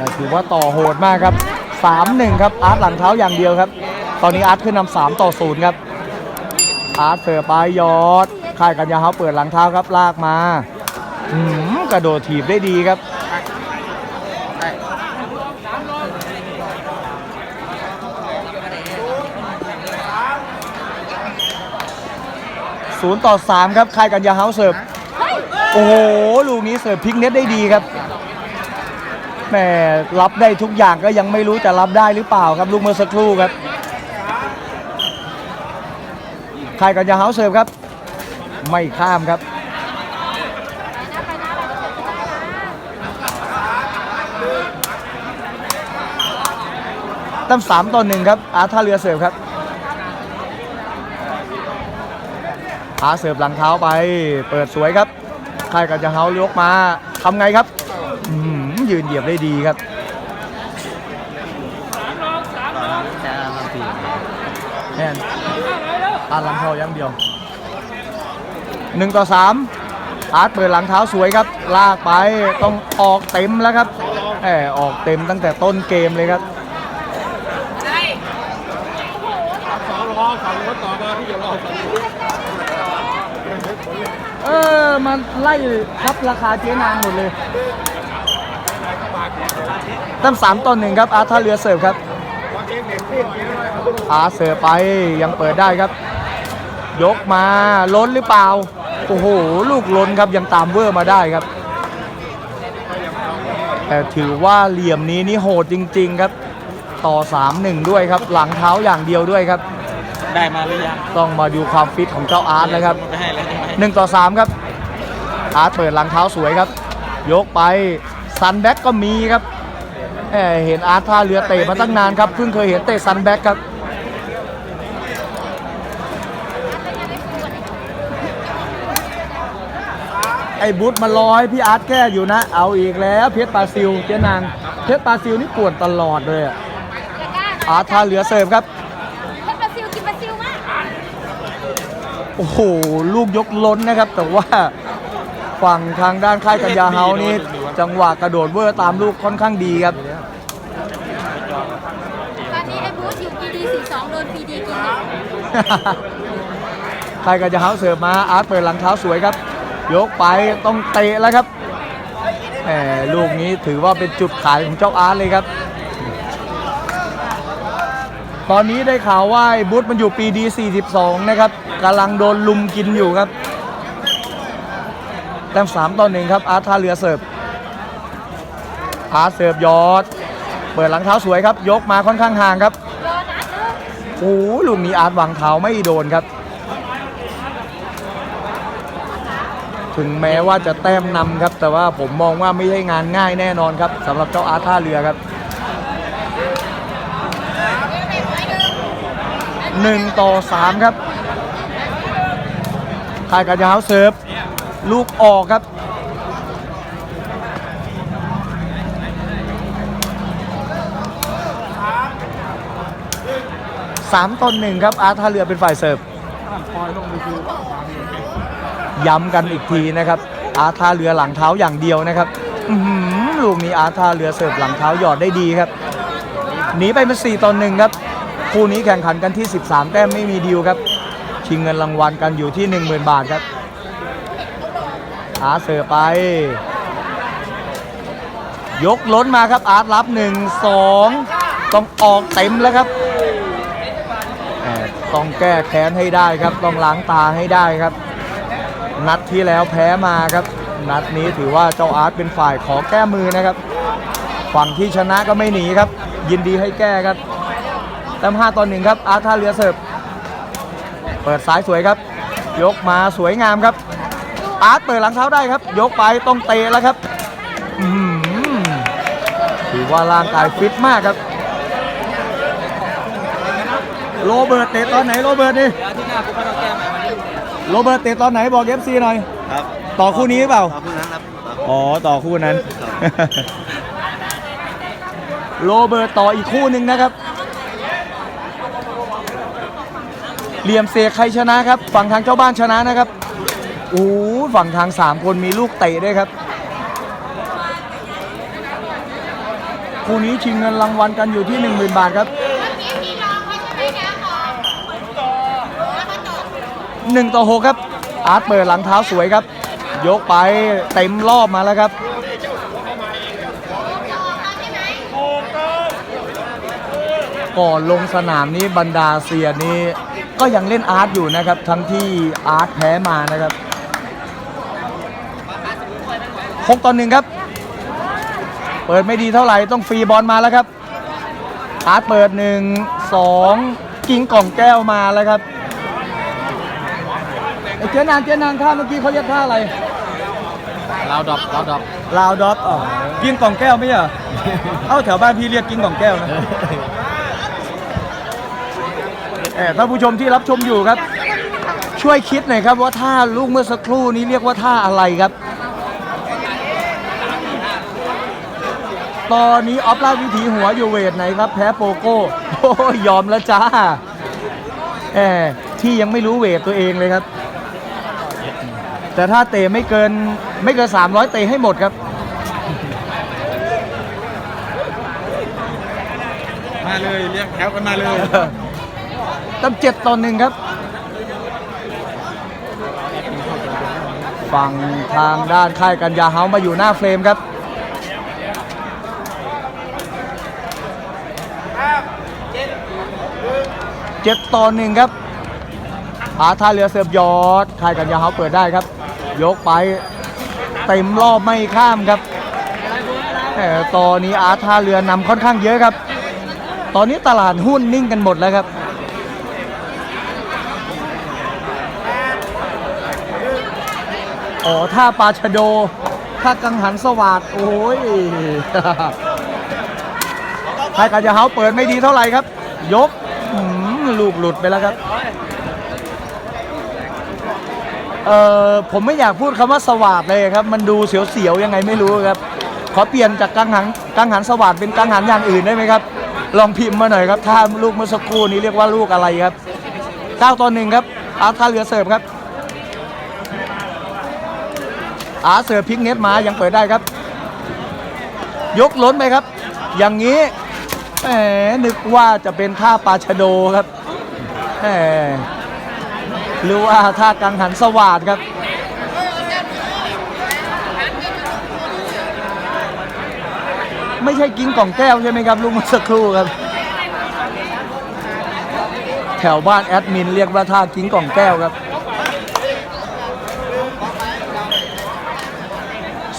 แต่ถือว่าต่อโหดมากครับ 3-1 ครับอาร์ตหลังเท้าอย่างเดียวครับ ตอนนี้อาร์ตขึ้นนำ3ต่อ0ครับอาร์ตเสือร์ไปยอดค่ายกัญญาเฮาเปิดหลังเท้าครับลากมาอืมกระโดดถีบได้ดีครับศูนย์ต่อสามครับค่ายกัญญาเฮาเสิร์ฟ โอ้โห ลูกนี้เสิร์ฟพลิกเน็ตได้ดีครับ แหมรับได้ทุกอย่างก็ยังไม่รู้จะรับได้หรือเปล่าครับลูกเมื่อสักครู่ครับใค่ายกัญญาเฮาเสิร์ฟครับ ไม่ข้ามครับตั้งสามต่อหนึ่งครับอาร์ท่าเรือเสิร์ฟครับอาเสิร์ฟหลังเท้าไป เปิดสวยครับค่ายกัญญาเฮายกมาทำไงครับ ยืนเหยียบได้ดีครับจะมาปีแน่นอาร์ตลังเท้าอย่างเดียวหนึ่งต่อสามอาร์ตเปิดหลังเท้าสวยครับ ลากไปต้องออกเต็มแล้วครับแหมออกเต็มตั้งแต่ต้นเกมเลยครับสองรอฝั่งรถต่อมาพี่อย่ารอฝั่งเออ มันไล่ทับราคาเจ๊นางหมดเลย ตั้งสามต่อหนึ่งครับอาร์ตท่าเรือเสิร์ฟครับอาร์ตเสิร์ฟไปยังเปิดได้ครับ ยกมาล้นหรือเปล่า โอ้โห ลูกล้นครับยังตามเวอร์มาได้ครับ แต่ถือว่าเหลี่ยมนี้นี่โหดจริง ๆครับ ต่อ 3-1 ด้วยครับ หลังเท้าอย่างเดียวด้วยครับ ได้มาหรือยังต้องมาดูความฟิตของเจ้าอาร์ตนะครับไม่ให้เลยได้ไหมหนึ่งต่อสามครับ อาร์ตเปิดหลังเท้าสวยครับ ยกไปซันแบ็กก็มีครับ แหมเห็นอาร์ตท่าเรือเตะมาตั้งนานครับ เพิ่งเคยเห็นเตะซันแบ็กครับไอ้บุ๊ทมารอให้พี่อาร์ตแก้อยู่นะ เอาอีกแล้วเพชรปาซิลเจ๊นางเพชรปาซิลนี่ปวดตลอดเลยอะอาร์ตท่าเรือเสิร์ฟครับเพชรปลาซิวกินปลาซิวมากโอ้โหลูกยกล้นนะครับ แต่ว่า ฝั่งทางด้านค่ายกัญญาเฮานี่จังหวะกระโดดเวอร์ตามลูกค่อนข้างดีครับตอนนี้ไอ้บูธอยู่ปีดี42โดนปีดีกินอยู่ค่ายกัญญาเฮาเสิร์ฟมาอาร์ตเปิดหลังเท้าสวยครับ ยกไปต้องเตะแล้วครับแหมลูกนี้ถือว่าเป็นจุดขายของเจ้าอาร์ตเลยครับ ตอนนี้ได้ข่าวว่าไอ้บุ๊ทมันอยู่ปีดี42นะครับกำลังโดนลุมกินอยู่ครับ แต้ม3ต่อหนึ่งครับอาร์ตท่าเรือเสิร์ฟอาร์ตเสิร์ฟยอด เปิดหลังเท้าสวยครับ ยกมาค่อนข้างห่างครับโอ้ลูกนี้อาร์ตวางเท้าไม่โดนครับ ถึงแม้ว่าจะแต้มนำครับ แต่ว่าผมมองว่าไม่ใช่งานง่ายแน่นอนครับสำหรับเจ้าอาร์ตท่าเรือครับหนึ่งต่อสามครับค่ายกัญญาเฮาเสิร์ฟ ลูกออกครับสามต่อหนึ่งครับ อาร์ท่าเรือเป็นฝ่ายเสิร์ฟย้ำกันอีกทีนะครับ อาร์ท่าเรือหลังเท้าอย่างเดียวนะครับหือลูกนี้อาร์ท่าเรือเสิร์ฟหลังเท้าหยอดได้ดีครับหนีไปเป็น4ต่อหนึ่งครับคู่นี้แข่งขันกันที่ 13 แต้มไม่มีดีลครับ ชิงเงินรางวัลกันอยู่ที่ 10,000 บาทครับ อาร์ตเสิร์ฟไป ยกล้นมาครับอาร์ตรับ1 2ต้องออกเต็มแล้วครับต้องแก้แค้นให้ได้ครับ ต้องล้างตาให้ได้ครับ นัดที่แล้วแพ้มาครับ นัดนี้ถือว่าเจ้าอาร์ตเป็นฝ่ายขอแก้มือนะครับ ฝั่งที่ชนะก็ไม่หนีครับ ยินดีให้แก้ครับแต้ม5ต่อ1ครับอาร์ตท่าเรือเสิร์ฟเปิดสายสวยครับ ยกมาสวยงามครับ อาร์ตเปิดหลังเท้าได้ครับ ยกไปต้องเตะแล้วครับอื้อหือถือว่าร่างกายฟิตมากครับ โรเบิร์ตเตะตอนไหนโรเบิร์ตนี่อาที่หน้ากูไม่ต้องแก้ใหม่วันนี้โรเบิร์ตเตะตอนไหนบอกเอฟซีหน่อยครับต่อคู่นี้หรือเปล่าขอบคุณนะครับอ๋อต่อคู่นั้น โรเบิร์ตต่ออีกคู่หนึ่งนะครับ เหลี่ยมเสกใครชนะครับ ฝั่งทางเจ้าบ้านชนะนะครับ โอ้ฝั่งทาง 3 คนมีลูกเตะด้วยครับ คู่นี้ชิงเงินรางวัลกันอยู่ที่ 10,000 บาทครับหนึ่งต่อหกครับ อาร์ตเปิดหลังเท้าสวยครับ ยกไปเต็มรอบมาแล้วครับก่อนลงสนามนี้บรรดาเซียนนี้ก็ยังเล่นอาร์ตอยู่นะครับ ทั้งที่อาร์ตแพ้มานะครับ หกต่อหนึ่งครับ เปิดไม่ดีเท่าไหร่ต้องฟรีบอลมาแล้วครับอาร์ตเปิดหนึ่งสองกิ้งกล่องแก้วมาแล้วครับไอ้เจ๊นางเจ๊นางท่าเมื่อกี้เขาเรียกท่าอะไรลาวดอปลาวดอปลาวดอปอ๋อกินกล่องแก้วไม่ใช่เหรอเอ้าแถวบ้านพี่เรียกกินกล่องแก้วนะเออท่านผู้ชมที่รับชมอยู่ครับ ช่วยคิดหน่อยครับว่าท่าลูกเมื่อสักครู่นี้เรียกว่าท่าอะไรครับ ตอนนี้ออฟลาดวิถีหัวอยู่เวทไหนครับ แพ้โปโก้โอ้ยยอมแล้วจ้าแอมที่ยังไม่รู้เวทตัวเองเลยครับ แต่ถ้าเตะไม่เกินไม่เกิน 300 เตะให้หมดครับมาเลยเรียกแถวกันมาเลยตั้งเจ็ดต่อหนึ่งครับ ฝั่งทางด้านค่ายกันยาเฮามาอยู่หน้าเฟรมครับ เจ็ดต่อหนึ่งครับอาท่าเรือเสิร์ฟยอดค่ายกันยาเฮาเปิดได้ครับ ยกไปเต็มรอบไม่ข้ามครับแต่ตอนนี้อาท่าเรือนำค่อนข้างเยอะครับ ตอนนี้ตลาดหุ้นนิ่งกันหมดแล้วครับอ๋อท่าปลาชะโดท่ากังหันสวัสดโอ้ยใครกันจะเฮาเปิดไม่ดีเท่าไหร่ครับ ยก ลูกหลุดไปแล้วครับ เอ่อผมไม่อยากพูดคำว่าสวัสดเลยครับ มันดูเสียวๆยังไงไม่รู้ครับ ขอเปลี่ยนจากกังหันกังหันสวัสดเป็นกังหันอย่างอื่นได้ไหมครับ ลองพิมพ์มาหน่อยครับ ถ้าลูกเมื่อสักครู่นี้เรียกว่าลูกอะไรครับ9ต่อหนึ่งครับ อาร์ตท่าเรือเสิร์ฟครับ อาเสือพลิกเน็ตมายังเปิดได้ครับ ยกล้นไปครับ อย่างนี้แหมนึกว่าจะเป็นท่าปาชโดครับ หรือว่าท่ากังหันสวาดครับไม่ใช่กิ้งกล่องแก้วใช่ไหมครับลุงสักครู่ครับ แถวบ้านแอดมินเรียกว่าท่ากิ้งกล่องแก้วครับ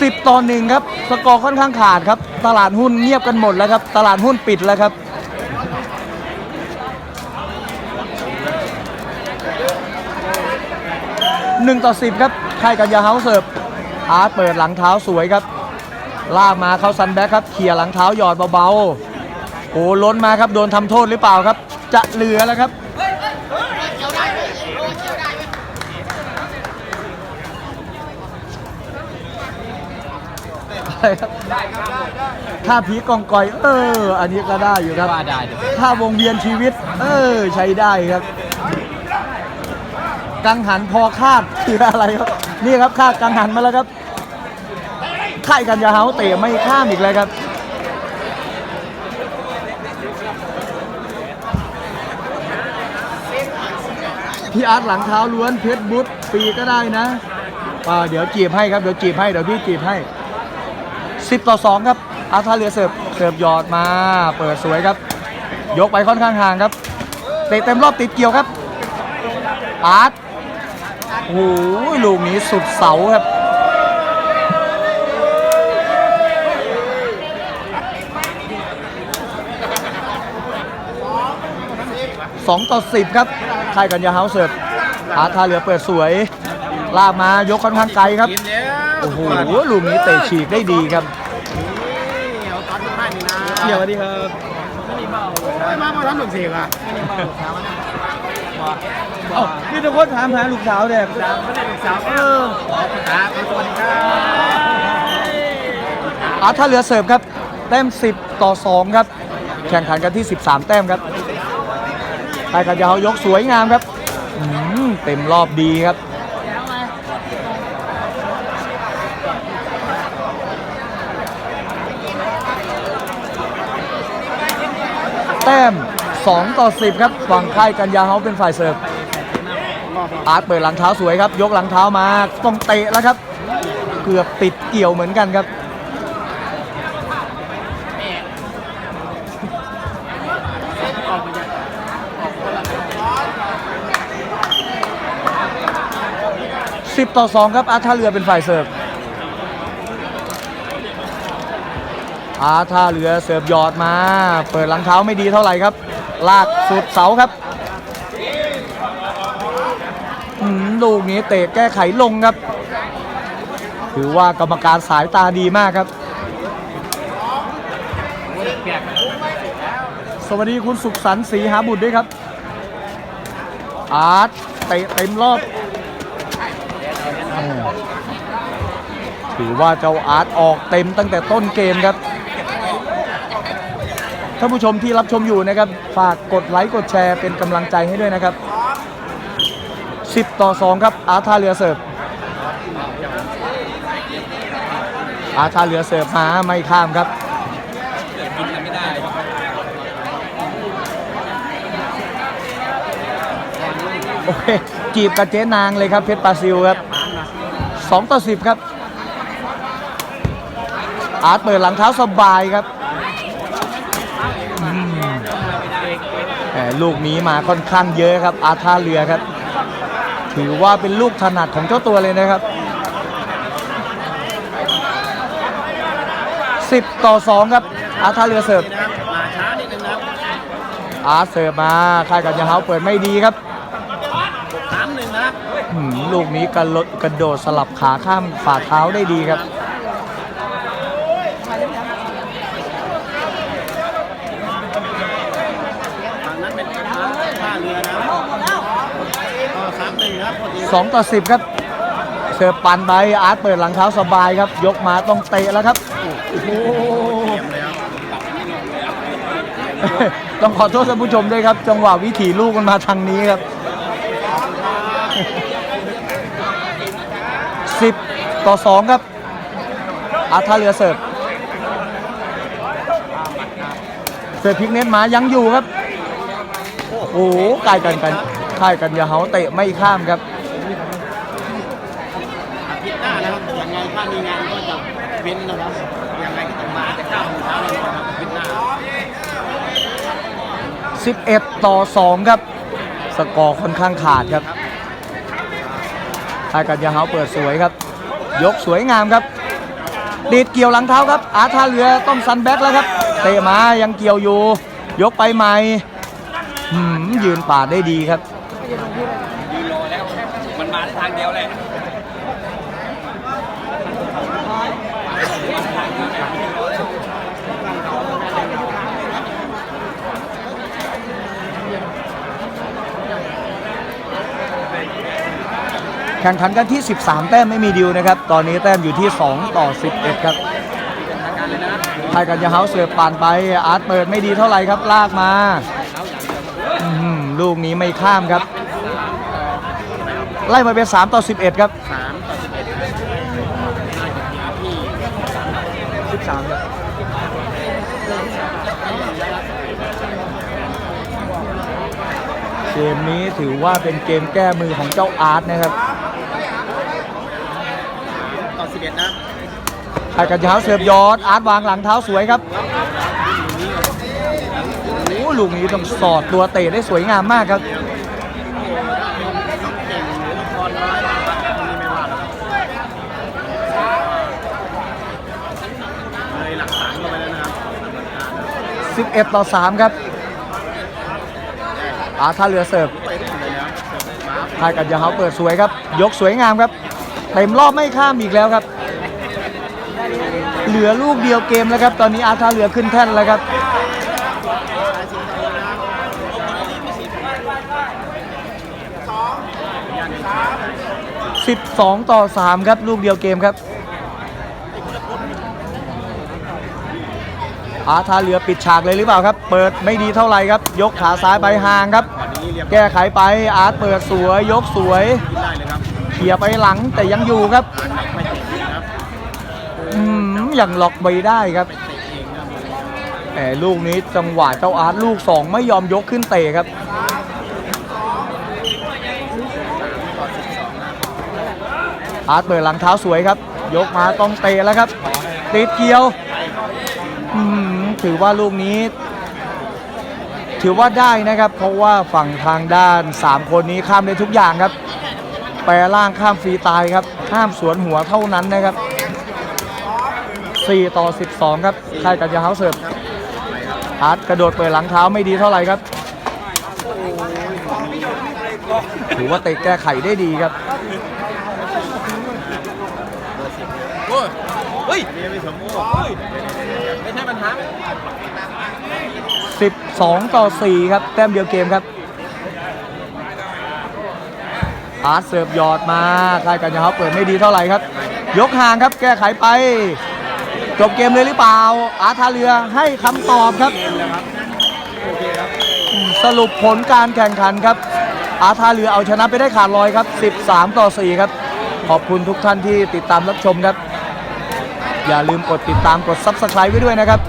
สิบต่อหนึ่งครับ สกอร์ค่อนข้างขาดครับ ตลาดหุ้นเงียบกันหมดแล้วครับ ตลาดหุ้นปิดแล้วครับ หนึ่งต่อสิบครับค่ายกัญญาเฮาเสิร์ฟอาร์ตเปิดหลังเท้าสวยครับ ลากมาเข้าซันแบ็คครับเขี่ยหลังเท้าหยอดเบาๆโอ้ล้นมาครับโดนทำโทษหรือเปล่าครับ จะเหลือแล้วครับอะไรครับถ้าผีกองกอย เออ อันนี้ก็ได้อยู่ครับว่าได้เดี๋ยวถ้าวงเวียนชีวิต เออ ใช้ได้ครับ กังหันพอคาดคืออะไรครับนี่ครับคาดกังหันมาแล้วครับค่ายกันยาเฮาเตะไม่ข้ามอีกเลยครับพี่อาร์ตหลังเท้าล้วนเพชรบุ๊ทปีก็ได้นะอ่าเดี๋ยวจีบให้ครับเดี๋ยวจีบให้เดี๋ยวพี่จีบให้ 10 ต่อ 2 ครับ อาร์ตท่าเรือเสิร์ฟเสิร์ฟหยอดมา เปิดสวยครับ ยกไปค่อนข้างห่างครับเตะเต็มรอบติดเกี่ยวครับ อาร์ต โอ้โหลูกนี้สุดเสาครับสองต่อสิบครับค่ายกัญญาเฮาเสิร์ฟอาร์ตท่าเรือเปิดสวย ลากมายกค่อนข้างไกลครับกินแล้วโอ้โหลูกนี้เตะฉีกได้ดีครับเอาตอนที่ให้นี่นะเกี่ยวดีครับไม่มามาทำหนึ่งสี่อะ เอ้านี่ทุกคนถามหาลูกสาวเด็กไม่ได้เป็นสาวเออครับสวัสดีครับอาร์ตท่าเรือเสิร์ฟครับ แต้ม 10 ต่อ 2 ครับ แข่งขันกันที่ 13 แต้มครับไทยกันยาวยกสวยงามครับอืมเต็มรอบดีครับแต้ม 2 ต่อ 10 ครับฝั่งค่ายกัญญาเฮาเป็นฝ่ายเสิร์ฟ อาร์ตเปิดหลังเท้าสวยครับ ยกหลังเท้ามาต้องเตะแล้วครับ เกือบติดเกี่ยวเหมือนกันครับ10ต่อ2ครับอาร์ท่าเรือเป็นฝ่ายเสิร์ฟอาท่าเรือเสิร์ฟยอดมา เปิดหลังเท้าไม่ดีเท่าไหร่ครับ ลากสุดเสาครับอืม ลูกนี้เตะแก้ไขลงครับ ถือว่ากรรมการสายตาดีมากครับ สวัสดีคุณสุขสันต์ศรีหาบุตรด้วยครับ อาร์ตเตะเต็มรอบถือว่าเจ้าอาร์ตออกเต็มตั้งแต่ต้นเกมครับท่านผู้ชมที่รับชมอยู่นะครับ ฝากกดไลค์กดแชร์เป็นกำลังใจให้ด้วยนะครับ 10 ต่อ 2 ครับ อาร์ท่าเรือเสิร์ฟ อาร์ท่าเรือเสิร์ฟมาไม่ข้ามครับโอเคจีบกับเจ๊นางเลยครับเพชรปาซิลครับ 2 ต่อ 10 ครับ อาร์ตเปิดหลังเท้าสบายครับแต่ลูกนี้มาค่อนข้างเยอะครับ อาท่าเรือครับ ถือว่าเป็นลูกถนัดของเจ้าตัวเลยนะครับ 10 ต่อ 2 ครับอาท่าเรือเสิร์ฟมาช้านิดนึงนะครับอาร์ตเสิร์ฟมาค่ายกัญญาเฮาเปิดไม่ดีครับสามหนึ่งนะครับหืมลูกนี้กระโดดกระโดดสลับขาข้ามฝ่าเท้าได้ดีครับ ฝั่งนั้นเป็นท่าเรือนะก็สามหนึ่งครับพอดี 2 ต่อ 10 ครับ เสิร์ฟปันไปอาร์ตเปิดหลังเท้าสบายครับ ยกมาต้องเตะแล้วครับ ต้องขอโทษท่านผู้ชมด้วยครับ จังหวะวิถีลูกมันมาทางนี้ครับ 10 ต่อ 2 ครับ อาร์ตท่าเรือเสิร์ฟเสิร์ฟพิกเน็ตมายังอยู่ครับ โอ้โหกายกันกันค่ายกันยาเฮาเตะไม่ข้ามครับ อาทิตย์หน้านะครับยังไงถ้ามีงานก็จะ เว้นนะครับยังไงก็ต้องมาแต่เก้าเช้าเลยนะครับอาทิตย์หน้า11 ต่อ 2 ครับ สกอร์ค่อนข้างขาดครับค่ายกันยาเฮาเปิดสวยครับ ยกสวยงามครับ ดีดเกี่ยวหลังเท้าครับ อาท่าเรือต้องซันแบ็กแล้วครับ เตะมายังเกี่ยวอยู่ ยกไปใหม่หืมยืนป่าดได้ดีครับ มันมาทางเดียวแหละ แข่งขันกันที่ 13 แต้มไม่มีดิวนะครับ ตอนนี้แต้มอยู่ที่ 2 ต่อ 11 ครับไทยกันยาเฮาเสือป่านไป อาร์ตเปิดไม่ดีเท่าไหร่ครับ ลากมาลูกนี้ไม่ข้ามครับ ไล่มาเป็น 3 ต่อ 11 ครับ สามต่อสิบเอ็ด 13ครับ เกมนี้ถือว่าเป็นเกมแก้มือของเจ้าอาร์ตนะครับต่อสิบเอ็ดนะไทยกันยาเฮาเสือบยอดอาร์ตวางหลังเท้าสวยครับโอ้โหลูกนี้ต้องสอดตัวเตะได้สวยงามมากครับเก่งหรือละครน้อยนะครับอันนี้ไม่ว่าหรอกครับเลยหลักสามเข้าไปแล้วนะครับ11ต่ อาท่าเรือเสิร์ฟไปได้ถึงเลยแล้วเสิร์ฟมาไทยกันยาเฮาเปิดสวยครับ ยกสวยงามครับเต็มรอบไม่ข้ามอีกแล้วครับ เหลือลูกเดียวเกมแล้วครับ ตอนนี้อาท่าเรือขึ้นแท่นแล้วครับ12ต่อ3ครับ ลูกเดียวเกมครับ อาท่าเรือปิดฉากเลยหรือเปล่าครับ เปิดไม่ดีเท่าไหร่ครับ ยกขาซ้ายไปห่างครับ แก้ไขไปอาร์ตเปิดสวยยกสวยเขี่ยไปหลังแต่ยังอยู่ครับไม่เตะนะครับอืมยังล็อกไม่ได้ครับเตะเองนะครับแหมลูกนี้จังหวะเจ้าอาร์ตลูก 2 ไม่ยอมยกขึ้นเตะครับอาร์ตเปิดหลังเท้าสวยครับ ยกมาต้องเตะแล้วครับ ติดเกี่ยว อื้อหือ ถือว่าลูกนี้ ถือว่าได้นะครับ เพราะว่าฝั่งทางด้าน 3 คนนี้ข้ามได้ทุกอย่างครับ แปรล่างข้ามฟรีตายครับข้ามสวนหัวเท่านั้นนะครับ 4 ต่อ 12 ครับค่ายกัญญาเฮาเสิร์ฟอาร์ตกระโดดเปิดหลังเท้าไม่ดีเท่าไหร่ครับ ถือว่าเตะแก้ไขได้ดีครับโอ้ยเฮ้ย 12 ต่อ 4 ครับ แต้มเดียวเกมครับ อาร์ตเสิร์ฟยอดมาค่ายกัญญาเฮาเปิดไม่ดีเท่าไหร่ครับ ยกห่างครับ แก้ไขไป จบเกมเลยหรือเปล่า อาร์ทาเรือให้คำตอบครับ สรุปผลการแข่งขันครับ อาร์ทาเรือเอาชนะไปได้ขาดลอยครับ 13 ต่อ 4 ครับ ขอบคุณทุกท่านที่ติดตามรับชมครับ อย่าลืมกดติดตามกด Subscribe ไว้ด้วยนะครับ